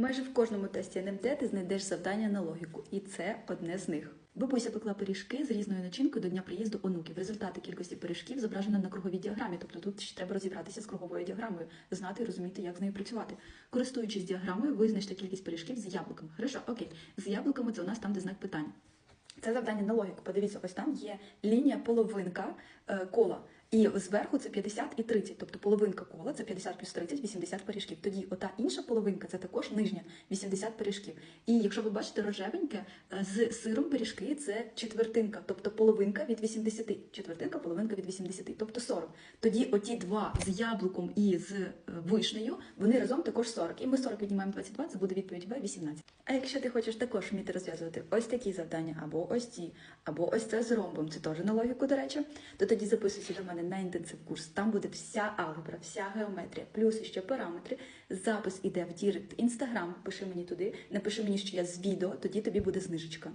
Майже в кожному тесті НМТ ти знайдеш завдання на логіку, і це одне з них. Бабуся пекла пиріжки з різною начинкою до дня приїзду онуків. Результати кількості пиріжків зображено на круговій діаграмі. Тобто тут ще треба розібратися з круговою діаграмою, знати і розуміти, як з нею працювати. Користуючись діаграмою, визначте кількість пиріжків з яблуками. Хорошо, окей. З яблуками це у нас там, де знак питання. Це завдання на логіку. Подивіться, ось там є лінія половинка е, кола. І зверху це 50 і 30. Тобто половинка кола це 50 плюс 30, 80 пиріжків. Тоді ота інша половинка це також нижня 80 пиріжків. І якщо ви бачите рожевеньке, е, з сиром пиріжки це четвертинка, тобто половинка від 80. Четвертинка, половинка від 80, тобто 40. Тоді оті два з яблуком і з е, вишнею, вони разом також 40. І ми 40 віднімаємо 22, це буде відповідь В 18. А якщо ти хочеш також вміти розв'язувати ось такі завдання, або ось ці, або ось це з ромбом, це теж на логіку, до речі, то тоді записуйся до мене на інтенсив курс. Там буде вся алгебра, вся геометрія, плюс ще параметри. Запис іде в Дірект Інстаграм. Пиши мені туди, напиши мені, що я з відео, тоді тобі буде знижечка.